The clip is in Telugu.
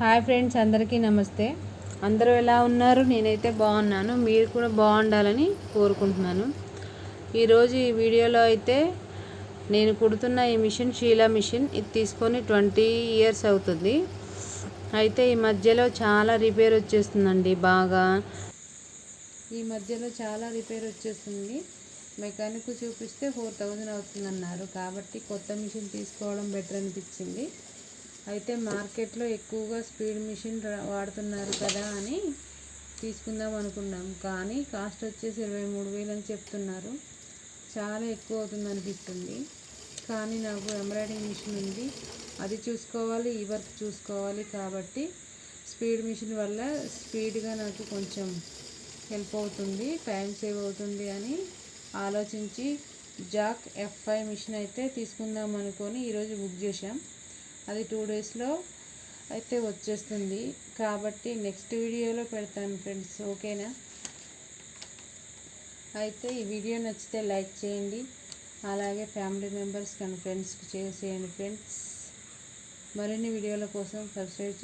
హాయ్ ఫ్రెండ్స్ అందరికీ నమస్తే. అందరూ ఎలా ఉన్నారు? నేనైతే బాగున్నాను. మీరు కూడా బాగుండాలని కోరుకుంటున్నాను. ఈరోజు ఈ వీడియోలో అయితే నేను కుడుతున్న ఈ మిషన్ షీలా మిషన్ ఇది తీసుకొని ట్వంటీ ఇయర్స్ అవుతుంది. అయితే ఈ మధ్యలో చాలా రిపేర్ వచ్చేస్తుందండి బాగా. ఈ మధ్యలో చాలా రిపేర్ వచ్చేస్తుంది. మెకానిక్ చూపిస్తే ఫోర్ థౌజండ్ అవుతుందన్నారు. కాబట్టి కొత్త మిషన్ తీసుకోవడం బెటర్ అనిపించింది. అయితే మార్కెట్లో ఎక్కువగా స్పీడ్ మిషన్ వాడుతున్నారు కదా అని తీసుకుందాం అనుకున్నాం. కానీ కాస్ట్ వచ్చేసి ఇరవై మూడు వేలు అని చెప్తున్నారు. చాలా ఎక్కువ అవుతుంది అనిపిస్తుంది. కానీ నాకు ఎంబ్రాయిడింగ్ మిషన్ ఉంది. అది చూసుకోవాలి ఈ వర్క్ చూసుకోవాలి కాబట్టి స్పీడ్ మిషన్ వల్ల స్పీడ్గా నాకు కొంచెం హెల్ప్ అవుతుంది టైం సేవ్ అవుతుంది అని ఆలోచించి జాక్ ఎఫ్ఐ మిషన్ అయితే తీసుకుందాం అనుకొని ఈరోజు బుక్ చేశాం. అది టూ డేస్లో అయితే వచ్చేస్తుంది. కాబట్టి నెక్స్ట్ వీడియోలో పెడతాను ఫ్రెండ్స్ ఓకేనా అయితే ఈ వీడియో నచ్చితే లైక్ చేయండి. అలాగే ఫ్యామిలీ మెంబర్స్ కానీ ఫ్రెండ్స్కి చేసేయండి ఫ్రెండ్స్ మరిన్ని వీడియోల కోసం సబ్స్క్రైబ్